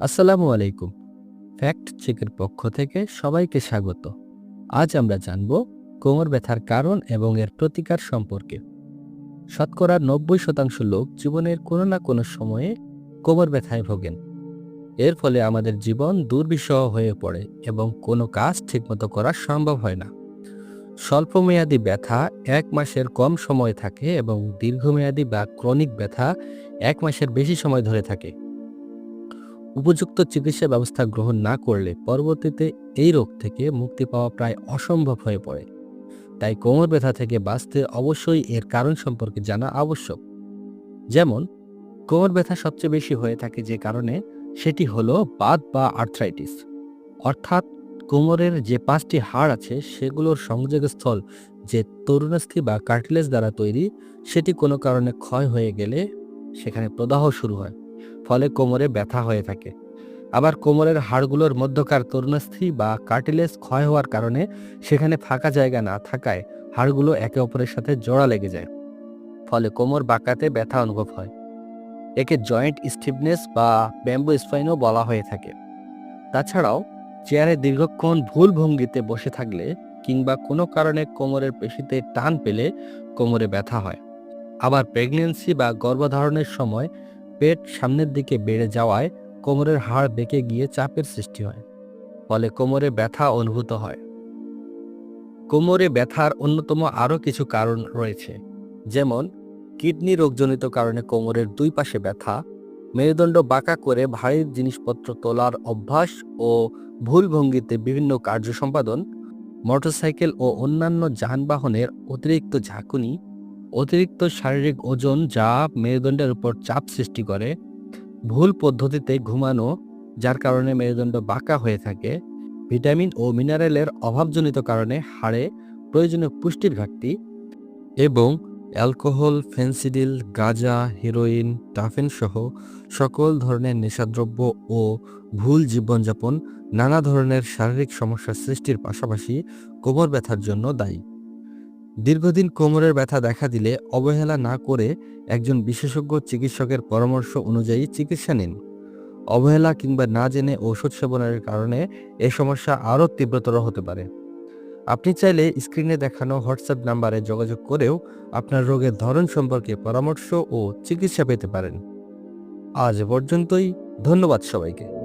আসসালামু আলাইকুম। ফ্যাক্ট চেকের পক্ষ থেকে সবাইকে স্বাগত। আজ আমরা জানব কোমর ব্যথার কারণ এবং এর প্রতিকার সম্পর্কে। শতকরা নব্বই শতাংশ লোক জীবনের কোনো না কোনো সময়ে কোমর ব্যথায় ভোগেন। এর ফলে আমাদের জীবন দুর্বিষহ হয়ে পড়ে এবং কোনো কাজ ঠিকমতো করা সম্ভব হয় না। স্বল্পমেয়াদী ব্যথা এক মাসের কম সময় থাকে এবং দীর্ঘমেয়াদী বা ক্রনিক ব্যথা এক মাসের বেশি সময় ধরে থাকে। উপযুক্ত চিকিৎসা ব্যবস্থা গ্রহণ না করলে পরবর্তীতে এই রোগ থেকে মুক্তি পাওয়া প্রায় অসম্ভব হয়ে পড়ে। তাই কোমর ব্যথা থেকে বাঁচতে অবশ্যই এর কারণ সম্পর্কে জানা আবশ্যক। যেমন, কোমর ব্যথা সবচেয়ে বেশি হয়ে থাকে যে কারণে সেটি হলো বাত বা আর্থ্রাইটিস। অর্থাৎ কোমরের যে পাঁচটি হাড় আছে সেগুলোর সংযোগস্থল যে তরুণাস্থি বা কার্টিলেজ দ্বারা তৈরি সেটি কোনো কারণে ক্ষয় হয়ে গেলে সেখানে প্রদাহ শুরু হয়। ফলে কোমরে ব্যথা হয়ে থাকে। আবার কোমরের হাড়গুলোর মধ্যকার তরুণাস্থি বা কার্টিলেজ ক্ষয় হওয়ার কারণে সেখানে ফাঁকা জায়গা না থাকায় হাড়গুলো একে অপরের সাথে জোড়া লেগে যায়। ফলে কোমর বাঁকাতে ব্যথা অনুভব হয়। একে জয়েন্ট স্টিফনেস বা ব্যাম্বু স্পাইনও বলা হয়ে থাকে। তাছাড়াও, চেয়ারে দীর্ঘক্ষণ ভুল ভঙ্গিতে বসে থাকলে কিংবা কোনো কারণে কোমরের পেশিতে টান পেলে কোমরে ব্যথা হয়। আবার প্রেগন্যান্সি বা গর্ভধারণের সময় পেট সামনের দিকে বেড়ে যাওয়ায় কোমরের হাড় বেঁকে গিয়ে চাপের সৃষ্টি হয়, ফলে কোমরে ব্যথা অনুভূত হয়। কোমরে ব্যথার অন্যতম আরও কিছু কারণ রয়েছে, যেমন কিডনি রোগজনিত কারণে কোমরের দুই পাশে ব্যথা, মেরুদণ্ড বাঁকা করে ভারী জিনিসপত্র তোলার অভ্যাস ও ভুল ভঙ্গিতে বিভিন্ন কার্য সম্পাদন, মোটরসাইকেল ও অন্যান্য যানবাহনের অতিরিক্ত ঝাঁকুনি অতিরিক্ত শারীরিক ওজন যা মেরুদণ্ডের উপর চাপ সৃষ্টি করে, ভুল পদ্ধতিতে ঘুমানো, যার কারণে মেরুদণ্ড বাঁকা হয়ে থাকে, ভিটামিন ও মিনারেলের অভাবজনিত কারণে হাড়ে প্রয়োজনীয় পুষ্টির ঘাটতি এবং অ্যালকোহল, ফেন্সিডিল, গাঁজা, হিরোইন টাফেন সহ সকল ধরনের নেশাদ্রব্য ও ভুল জীবনযাপন নানা ধরনের শারীরিক সমস্যার সৃষ্টির পাশাপাশি কোমর ব্যথার জন্য দায়ী। দীর্ঘদিন কোমরের ব্যথা দেখা দিলে অবহেলা না করে একজন বিশেষজ্ঞ চিকিৎসকের পরামর্শ অনুযায়ী চিকিৎসা নিন। অবহেলা কিংবা না জেনে ঔষধ সেবনের কারণে এই সমস্যা আরও তীব্রতর হতে পারে। আপনি চাইলে স্ক্রিনে দেখানো হোয়াটসঅ্যাপ নাম্বারে যোগাযোগ করেও আপনার রোগের ধরন সম্পর্কে পরামর্শ ও চিকিৎসা পেতে পারেন। আজ পর্যন্তই, ধন্যবাদ সবাইকে।